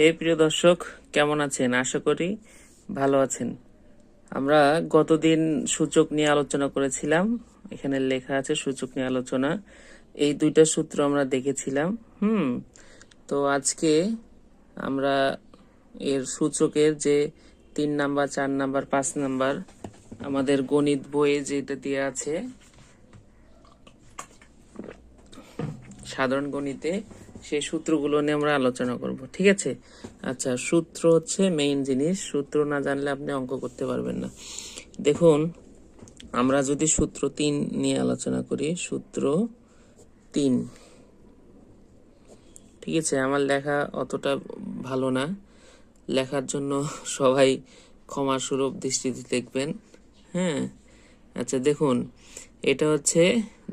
হে প্রিয় দর্শক, কেমন আছেন? আশা করি ভালো আছেন। আমরা গতদিন সূচক নিয়ে আলোচনা করেছিলাম। এখানে লেখা আছে সূচক নিয়ে আলোচনা। এই দুইটা সূত্র আমরা দেখেছিলাম, হুম? তো আজকে আমরা এর সূচকের যে তিন নাম্বার, চার নাম্বার, পাঁচ নাম্বার, আমাদের গণিত বইয়ে যেটা দিয়ে আছে, সাধারণ গণিতে সেই সূত্রগুলো নিয়ে আমরা আলোচনা করব, ঠিক আছে? আচ্ছা সূত্র হচ্ছে মেইন জিনিস। সূত্র না জানলে আপনি অঙ্ক করতে পারবেন না। দেখুন, আমরা যদি সূত্র তিন নিয়ে আলোচনা করি, সূত্র তিন। ঠিক আছে, আমার লেখা অতটা ভালো না। লেখার জন্য সবাই ক্ষমা সুরভ দৃষ্টিতে দেখবেন হ্যাঁ? আচ্ছা দেখুন, এটা হচ্ছে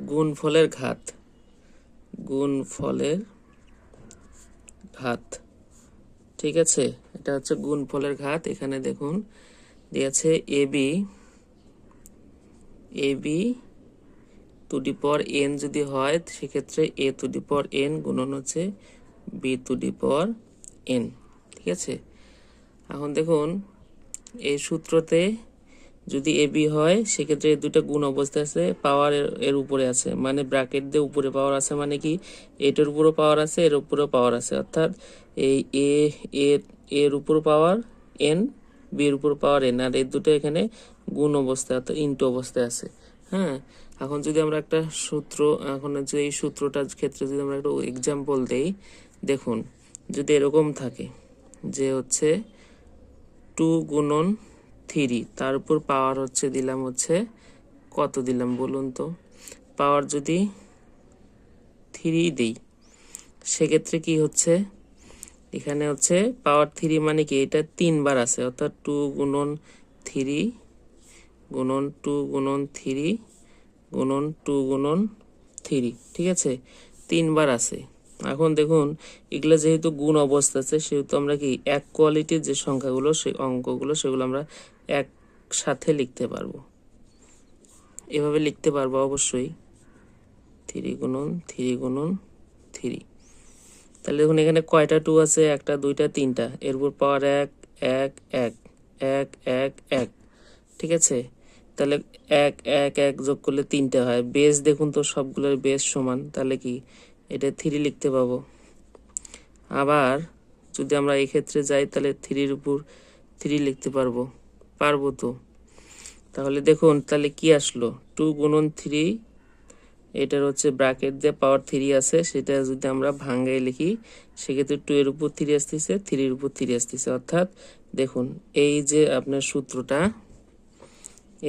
গুণ ফলের ঘাত। গুণ ফলের ঘাত। ঠিক আছে? এটা হচ্ছে গুণ ফলের ঘাত। এখানে দেখুন, দিয়েছে A B. A B to the power N যদি হয়, সেক্ষেত্রে A to the power N গুণন হচ্ছে B to the power N. ঠিক আছে? এখন দেখুন, এই সূত্রতে যদি এ বি হয়, সেক্ষেত্রে দুটো গুণ অবস্থা আছে পাওয়ার এর উপরে আছে। মানে ব্র্যাকেট দিয়ে উপরে পাওয়ার আছে মানে কি? এটার উপরও পাওয়ার আছে, এর উপরেও পাওয়ার আছে। অর্থাৎ এই এ এর এর উপর পাওয়ার এন বি এর উপর পাওয়ার এন আর এই দুটো এখানে গুণ অবস্থায় অর্থাৎ ইন্টু অবস্থায় আছে। হ্যাঁ? এখন যদি আমরা একটা সূত্র, এখন যে এই সূত্রটার ক্ষেত্রে যদি আমরা একটা এক্সাম্পল দেই, দেখুন, যদি এরকম থাকে যে হচ্ছে টু গুণন থ্রি। তার উপর পাওয়ার হচ্ছে, দিলাম হচ্ছে, কত দিলাম বলুন তো? পাওয়ার যদি থ্রি দিই, সেক্ষেত্রে কি হচ্ছে? এখানে হচ্ছে পাওয়ার থ্রি মানে কি? এটা তিনবার আছে, অর্থাৎ টু গুণন থ্রি গুণন টু গুণন থ্রি গুণন টু গুণন থ্রি, ঠিক আছে? তিনবার আছে। এখন দেখুন, এগুলো যেহেতু গুণ অবস্থা আছে, সেহেতু আমরা কি, এক কোয়ালিটির যে সংখ্যাগুলো, সেই অঙ্কগুলো, সেগুলো আমরা একসাথে লিখতে পারব। এভাবে লিখতে পারব অবশ্যই। থ্রি গুণন থ্রি গুণন থ্রি তাহলে দেখুন এখানে কয়টা টু আছে? একটা, দুইটা, তিনটা। এর উপর পাওয়ার এক এক এক এক এক এক। ঠিক আছে? তাহলে এক এক এক যোগ করলে তিনটে হয়। বেস দেখুন তো সবগুলোর বেস সমান। তাহলে কি? এটা থ্রি লিখতে পাবো। আবার যদি আমরা এই ক্ষেত্রে যাই, তাহলে থ্রির উপর থ্রি লিখতে পারব। পারব তো। তাহলে দেখুন, তাহলে কি আসলো? টু গুণন থ্রি এটার হচ্ছে ব্র্যাকেট দিয়ে পাওয়ার থ্রি আছে, সেটা যদি আমরা ভাঙ্গাই লিখি, সেক্ষেত্রে টু এর উপর থ্রি আসতেছে থ্রির উপর থ্রি আসতেছে। অর্থাৎ দেখুন, এই যে আপনার সূত্রটা,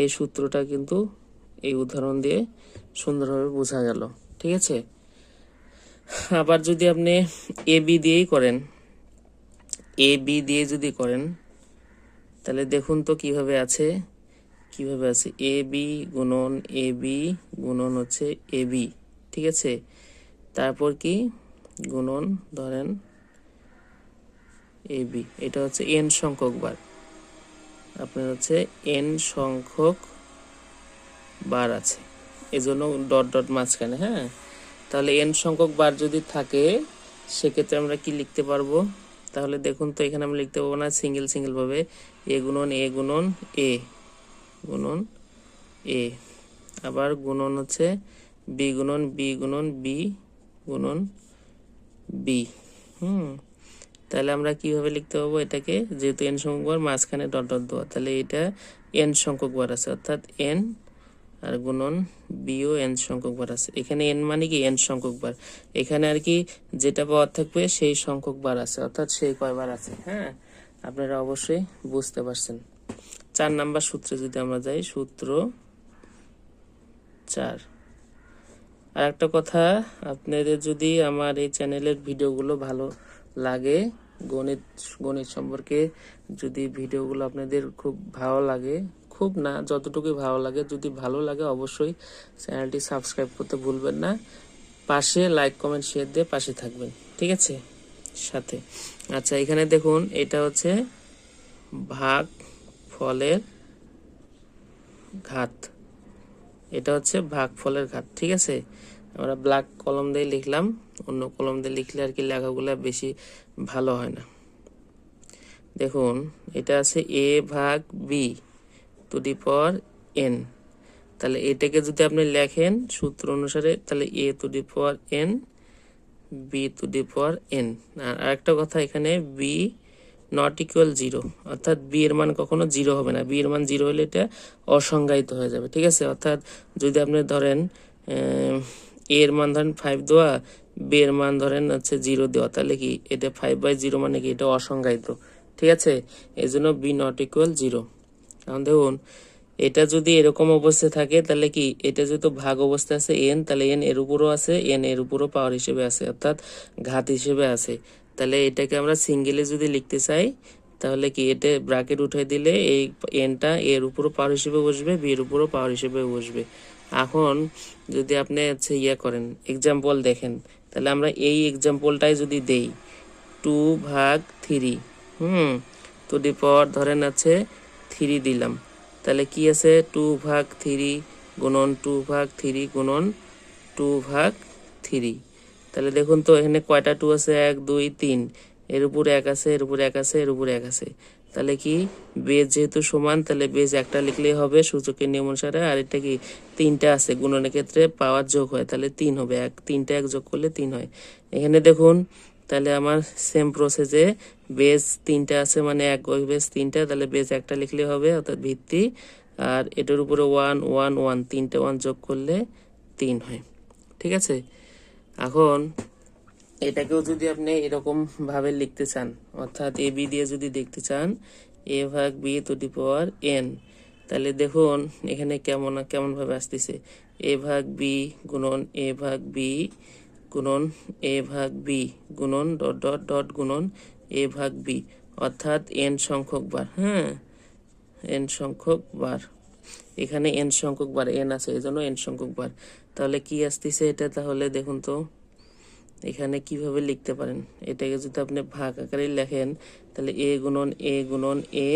এই সূত্রটা কিন্তু এই উদাহরণ দিয়ে সুন্দরভাবে বোঝা গেল। ঠিক আছে? আবার যদি আপনি এ বি দিয়েই করেন এ বি দিয়ে যদি করেন তাহলে দেখুন তো কীভাবে আছে কীভাবে আছে? এ বি গুণন এ বি গুণন হচ্ছে এ বি, ঠিক আছে? তারপর কি? গুণন ধরেন এ বি, এটা হচ্ছে এন সংখ্যক বার। আপনার হচ্ছে এন সংখ্যক বার আছে। এজন্য ডট ডট মাঝখানে হ্যাঁ? তাহলে এন সংখ্যক বার যদি থাকে, সেক্ষেত্রে আমরা কি লিখতে পারব? তাহলে দেখুন তো এখানে আমি লিখতে পারব না সিঙ্গেল সিঙ্গেল ভাবে এ গুণন এ গুণন এ গুণন এ আবার গুণন হচ্ছে বি গুণন বি গুণন বি গুণন বি হুম। তাহলে আমরা কীভাবে লিখতে পারব? এটাকে যেহেতু এন সংখ্যক বার, মাঝখানে ডট ডট দেওয়া। তাহলে এটা এন সংখ্যক বার আছে। অর্থাৎ এন আর গুণন বিও এন সংখ্যক বার আছে। এখানে এন মানে কি? এন সংখ্যক বার। এখানে আর কি যেটা পাওয়ার থাকবে সেই সংখ্যক বার আছে, অর্থাৎ সেই কয়বার আছে হ্যাঁ? আপনারা অবশ্যই বুঝতে পারছেন। চার নাম্বার সূত্রে যদি আমরা যাই, সূত্র চার। আর একটা কথা, আপনাদের যদি আমার এই চ্যানেলের ভিডিওগুলো ভালো লাগে, গণিত গণিত সম্পর্কে যদি ভিডিওগুলো আপনাদের খুব ভালো লাগে খুব না যতটুকু ভালো লাগে। যদি ভালো লাগে অবশ্যই চ্যানেলটি সাবস্ক্রাইব করতে ভুলবেন না। পাশে লাইক, কমেন্ট, শেয়ার দিয়ে পাশে থাকবেন। ঠিক আছে? সাথে। আচ্ছা এখানে দেখুন, এটা হচ্ছে ভাগ ফলের ঘাত। এটা হচ্ছে ভাগ ফলের ঘাত। ঠিক আছে? আমরা ব্ল্যাক কলম দিয়ে লিখলাম। অন্য কলম দিয়ে লিখলে আর কি লেখাগুলো বেশি ভালো হয় না। দেখুন, এটা আছে এ ভাগ B to the power N. তাহলে এটাকে যদি আপনি লেখেন সূত্র অনুসারে, তাহলে A to the power N, B to the power N. আর আরেকটা কথা এখানে, বি নট ইকুয়াল জিরো অর্থাৎ বি এর মান কখনো জিরো হবে না। বি এর মান জিরো হলে এটা অসংজ্ঞায়িত হয়ে যাবে, ঠিক আছে? অর্থাৎ যদি আপনি ধরেন এর মান ধরেন ফাইভ দেওয়া, বি এর মান ধরেন হচ্ছে জিরো দেওয়া, তাহলে কি এটা ফাইভ বাই জিরো মানে কি? এটা অসংজ্ঞায়িত, ঠিক আছে? এই জন্য বি নট ইকুয়াল জিরো এখন দেখুন, এটা যদি এরকম অবস্থায় থাকে, তাহলে কি এটা যেহেতু ভাগ অবস্থায় আছে এন তাহলে এন এর উপরও আছে এন এর উপরও পাওয়ার হিসেবে আছে, অর্থাৎ ঘাত হিসেবে আছে। তাহলে এটাকে আমরা সিঙ্গেলে যদি লিখতে চাই, তাহলে কি এটা ব্রাকেট উঠাই দিলে এই এনটা এর উপরও পাওয়ার হিসেবে বসবে বি এর উপরও পাওয়ার হিসেবে বসবে। এখন যদি আপনি হচ্ছে ইয়ে করেন এক্সাম্পল দেখেন, তাহলে আমরা এই এক্সাম্পলটাই যদি দেই টু ভাগ থ্রি হুম টু ডি পাওয়ার ধরেন আছে থ্রি দিলাম। তাহলে কি আছে? টু ভাগ থ্রি গুণন টু ভাগ থ্রি গুণন টু ভাগ থ্রি তাহলে দেখুন তো, এখানে কয়টা টু আছে? এক, দুই, তিন। এর উপর এক আছে, এর উপর এক আছে, এর উপর এক আছে। তাহলে কি? বেজ যেহেতু সমান, তাহলে বেজ একটা লিখলেই হবে সূচকের নিয়ম অনুসারে। আর এটা কি? তিনটা আছে, গুণনের ক্ষেত্রে পাওয়ার যোগ হয়, তাহলে তিন হবে। এক, তিনটা এক যোগ করলে তিন হয়। এখানে দেখুন তাহলে আমার সেম প্রসেসে বেস তিনটা আছে মানে এক বেস তিনটা, তাহলে বেস একটা লিখলে হবে, অর্থাৎ ভিত্তি। আর এটার উপরে ওয়ান ওয়ান ওয়ান তিনটে ওয়ান যোগ করলে তিন হয়। ঠিক আছে? এখন এটাকেও যদি আপনি এরকম ভাবে লিখতে চান, অর্থাৎ এ, বি দিয়ে যদি দেখতে চান, এ ভাগ B to the power N তাহলে দেখুন এখানে কেমন কেমন ভাবে আসতেছে। এ ভাগ বি গুণন এ ভাগ বি গুণন এ ভাগ বি গুণন ডট ডট ডট গুণন এ ভাগ বি। অর্থাৎ এন সংখ্যক বার হ্যাঁ? এন সংখ্যক বার। এখানে এন সংখ্যক বার, এন আছে এই জন্য এন সংখ্যক বার। তাহলে কি আসতেছে এটা তাহলে দেখুন তো। এখানে কীভাবে লিখতে পারেন? এটাকে যদি আপনি ভাগ আকারে লেখেন, তাহলে এ গুণন এ গুণন এ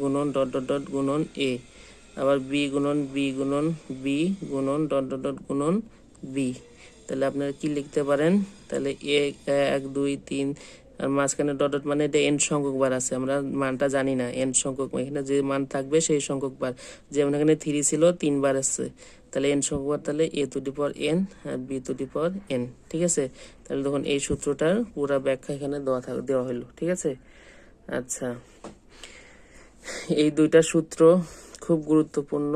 গুণন ডট ডট ডট গুণন এ। আবার বি গুণন বি গুণন বি গুণন ডট ডট ডট গুণন বি। তাহলে আপনারা কি লিখতে পারেন? তাহলে এক দুই, তিন, আর মাঝখানে ডট ডট মানে এটা এন সংখ্যক বার আছে, আমরা মানটা জানি না এন সংখ্যক এখানে যে মান থাকবে সেই সংখ্যক বার। যেমন এখানে থ্রি ছিল তিনবার আসছে তাহলে এন সংখ্যক বার, তাহলে A to the power N R B to the power N ঠিক আছে? তাহলে তখন এই সূত্রটার পুরো ব্যাখ্যা এখানে দেওয়া থাক, দেওয়া হলো ঠিক আছে? আচ্ছা। এই দুইটা সূত্র খুব গুরুত্বপূর্ণ,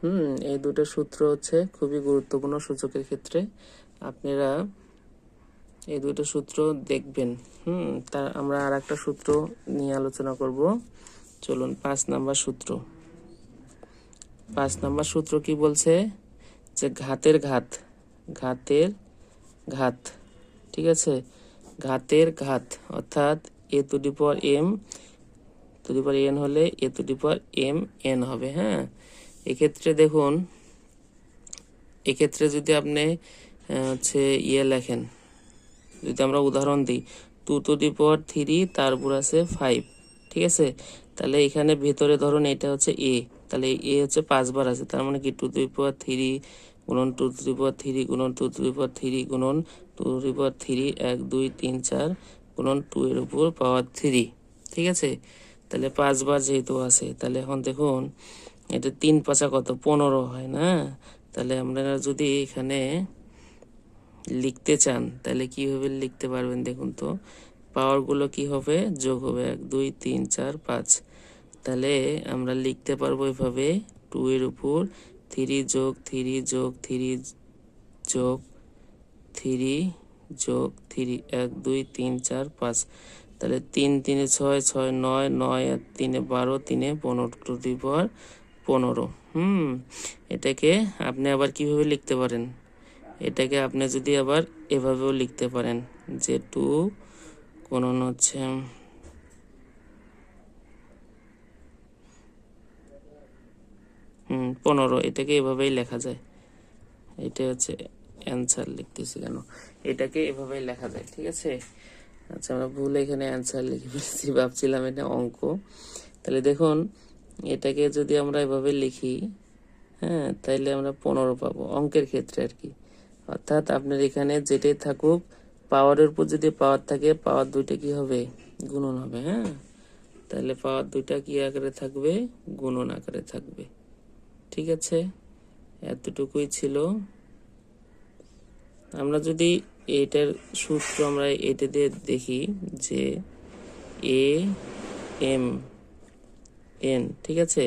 হুম, এই দুটো সূত্র হচ্ছে খুবই গুরুত্বপূর্ণ সূচকের ক্ষেত্রে। আপনারা এই দুটো সূত্র দেখবেন। হুম, তা আমরা আর একটা সূত্র নিয়ে আলোচনা করব। চলুন, পাঁচ নাম্বার সূত্র। পাঁচ নাম্বার সূত্র কি বলছে? যে ঘাতের ঘাত ঘাতের ঘাত, ঠিক আছে? ঘাতের ঘাত, অর্থাৎ A to the power M to the power N হলে A to the power M, N হবে হ্যাঁ? এক্ষেত্রে দেখুন, এক্ষেত্রে যদি আপনি হচ্ছে ইয়ে লেখেন। যদি আমরা উদাহরণ দিই two to the power three তারপর আছে ফাইভ ঠিক আছে? তাহলে এখানে ভেতরে ধরুন এটা হচ্ছে এ তাহলে এ হচ্ছে পাঁচবার আছে, তার মানে কি? Two to the power three গুণন two to the power three গুণন two to the power three গুণন two to the power three এক, দুই, তিন, চার গুণন টু এর উপর পাওয়ার থ্রি ঠিক আছে? তাহলে পাঁচবার যেহেতু আছে, তাহলে এখন দেখুন, এটা তিন পাঁচা কত? পনেরো হয় না? তাহলে আমরা যদি এখানে লিখতে চান, তাহলে কীভাবে লিখতে পারবেন দেখুন তো? পাওয়ারগুলো কি হবে? যোগ হবে এক, দুই, তিন, চার, পাঁচ। তাহলে আমরা লিখতে পারব এভাবে টু এর উপর থ্রি যোগ থ্রি যোগ থ্রি যোগ থ্রি যোগ থ্রি এক, দুই, তিন, চার, পাঁচ। তাহলে তিন, তিনে ছয় ছয়, নয় নয়, আর তিনে বারো, তিনে পনেরো টু পাওয়ার পনেরো। হুম, এটাকে আপনি আবার কীভাবে লিখতে পারেন? এটাকে আপনি যদি আবার এভাবেও লিখতে পারেন যে টু কোন হচ্ছে হুম, পনেরো, এটাকে এভাবেই লেখা যায়। এটা হচ্ছে অ্যান্সার লিখতেছি কেন? এটাকে এভাবেই লেখা যায়, ঠিক আছে? আচ্ছা আমরা ভুল এখানে অ্যান্সার লিখে ফেলেছি, ভাবছিলাম এটা অঙ্ক। তাহলে দেখুন, এটাকে যদি আমরা এভাবে লিখি হ্যাঁ তাইলে আমরা পনেরো পাবো, অঙ্কের ক্ষেত্রে আর কি। অর্থাৎ আপনার এখানে যেটাই থাকুক, পাওয়ারের উপর যদি পাওয়ার থাকে, পাওয়ার দুইটা কি হবে? গুণন হবে হ্যাঁ? তাহলে পাওয়ার দুইটা কি আকারে থাকবে? গুণন আকারে থাকবে। ঠিক আছে? এতটুকুই ছিল। আমরা যদি এটার সূত্র আমরা এটা দিয়ে দেখি যে এ এম এন ঠিক আছে?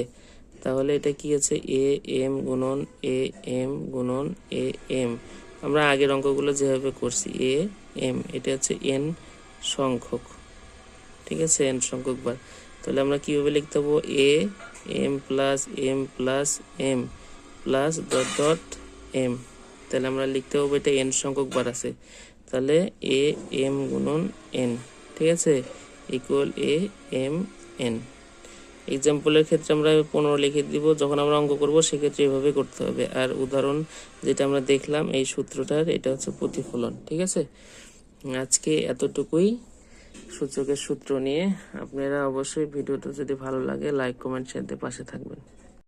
তাহলে এটা কি আছে? এ এম গুণন এ এম গুণন এ এম আমরা আগের অঙ্কগুলো যেভাবে করছি এ এম এটা হচ্ছে এন সংখ্যক। ঠিক আছে? এন সংখ্যক বার। তাহলে আমরা কীভাবে লিখতে পারব? A M plus M plus M plus dot dot M তাহলে আমরা লিখতে পারব এটা এন সংখ্যক বার আছে। তাহলে এ এম গুণন এন ঠিক আছে? ইকুয়াল এ এম এন এক্সাম্পলের ক্ষেত্রে আমরা পনেরো লিখে দিব, যখন আমরা অঙ্ক করব সেক্ষেত্রে এভাবে করতে হবে। আর উদাহরণ যেটা আমরা দেখলাম এই সূত্রটার, এটা হচ্ছে প্রতিফলন, ঠিক আছে? আজকে এতটুকুই সূচকের সূত্র নিয়ে। আপনারা অবশ্যই ভিডিওটা যদি ভালো লাগে লাইক কমেন্ট শেয়ার পাশে থাকবেন।